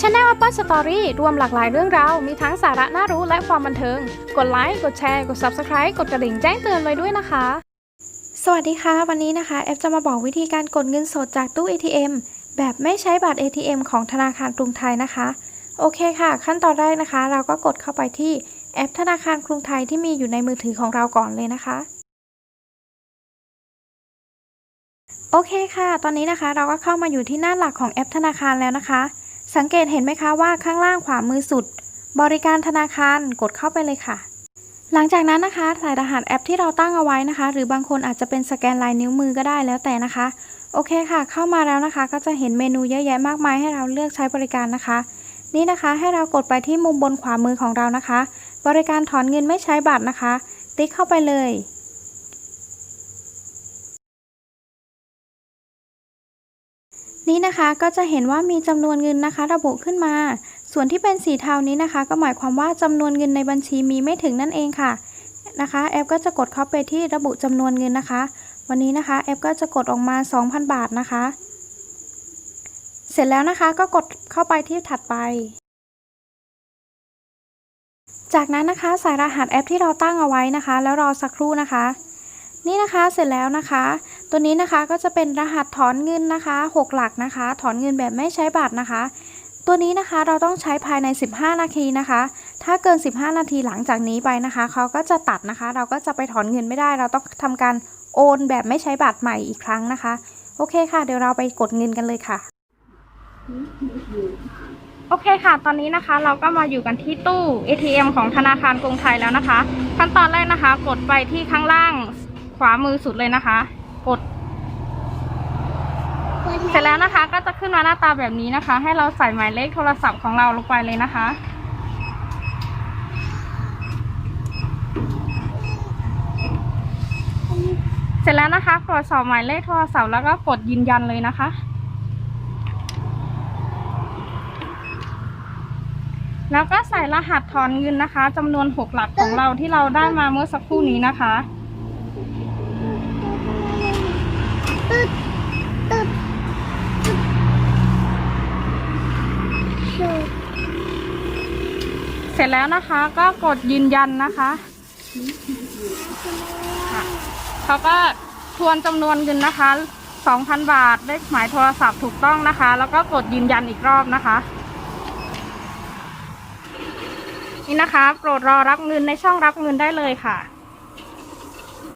Channel Apple Story รวมหลากหลายเรื่องราว มีทั้งสาระน่ารู้และความบันเทิง กดไลค์ กดแชร์ กด Subscribe กดกระดิ่งแจ้งเตือนไว้ด้วยนะคะ สวัสดีค่ะ วันนี้นะคะแอฟจะมาบอกวิธีการกดเงินสดจากตู้ ATM แบบไม่ใช้บัตร ATM ของธนาคารกรุงไทยนะคะ โอเคค่ะ ขั้นตอนแรกนะคะ เราก็กดเข้าไปที่แอปธนาคารกรุงไทยที่มีอยู่ในมือถือของเราก่อนเลยนะคะโอเคค่ะ ตอนนี้นะคะเราก็เข้ามาอยู่ที่หน้าหลักของแอปธนาคารแล้วนะคะ สังเกตเห็นไหมคะว่าข้างล่างขวามือสุด บริการธนาคารกดเข้าไปเลยค่ะ หลังจากนั้นนะคะใส่รหัสแอปที่เราตั้งเอาไว้นะคะ หรือบางคนอาจจะเป็นสแกนลายนิ้วมือก็ได้แล้วแต่นะคะ โอเคค่ะ เข้ามาแล้วนะคะ ก็จะเห็นเมนูเยอะแยะมากมายให้เราเลือกใช้บริการนะคะ นี่นะคะให้เรากดไปที่มุมบนขวามือของเรานะคะ บริการถอนเงินไม่ใช้บัตรนะคะ ติ๊กเข้าไปเลย นี่นะคะก็จะเห็นว่ามีจำนวนเงินนะคะ ระบุขึ้นมา ส่วนที่เป็นสีเทานี้นะคะ ก็หมายความว่าจำนวนเงินในบัญชีมีไม่ถึงนั่นเองค่ะนะคะ แอปก็จะกดเข้าไปที่ระบุจำนวนเงินนะคะ วันนี้นะคะแอปก็จะกดออกมา 2,000 บาทนะคะ เสร็จแล้วนะคะก็กดเข้าไปที่ถัดไป จากนั้นนะคะใส่รหัสแอปที่เราตั้งเอาไว้นะคะ แล้วรอสักครู่นะคะ นี่นะคะเสร็จแล้วนะคะ ตัวนี้นะคะก็จะเป็นรหัสถอนเงินนะคะ 6 หลักนะคะ ถอนเงินแบบไม่ใช้บัตรนะคะ ตัวนี้นะคะเราต้องใช้ภายใน 15 นาทีนะคะ ถ้าเกิน 15 นาทีหลังจากนี้ไปนะคะเขาก็จะตัดนะคะ เราก็จะไปถอนเงินไม่ได้ เราต้องทำการโอนแบบไม่ใช้บัตรใหม่อีกครั้งนะคะ โอเคค่ะ เดี๋ยวเราไปกดเงินกันเลยค่ะโอเคค่ะ ตอนนี้นะคะเราก็มาอยู่กันที่ตู้ ATM ของธนาคารกรุงไทยแล้วนะคะ ขั้นตอนแรกนะคะ กดไปที่ข้างล่างขวามือสุดเลยนะคะ กด เสร็จแล้วนะคะ ก็จะขึ้นมาหน้าตาแบบนี้นะคะ ให้เราใส่หมายเลขโทรศัพท์ของเราลงไปเลยนะคะเสร็จแล้วนะคะกดสอบหมายเลขโทรศัพท์แล้วก็กดยืนยันเลยนะคะ แล้วก็ใส่รหัสถอนเงินนะคะจำนวน 6 หลักของเราที่เราได้มาเมื่อสักครู่นี้นะคะ ตึ๊ดตึ๊ดตึ๊ดเสร็จแล้วนะคะก็กดยืนยันนะคะค่ะเขาก็ทวนจำนวนเงินนะคะ2,000 บาทเลขหมายโทรศัพท์ถูกต้องนะคะ แล้วก็กดยืนยันอีกรอบนะคะ นี่นะคะ โปรดรอรับเงินในช่องรับเงินได้เลยค่ะ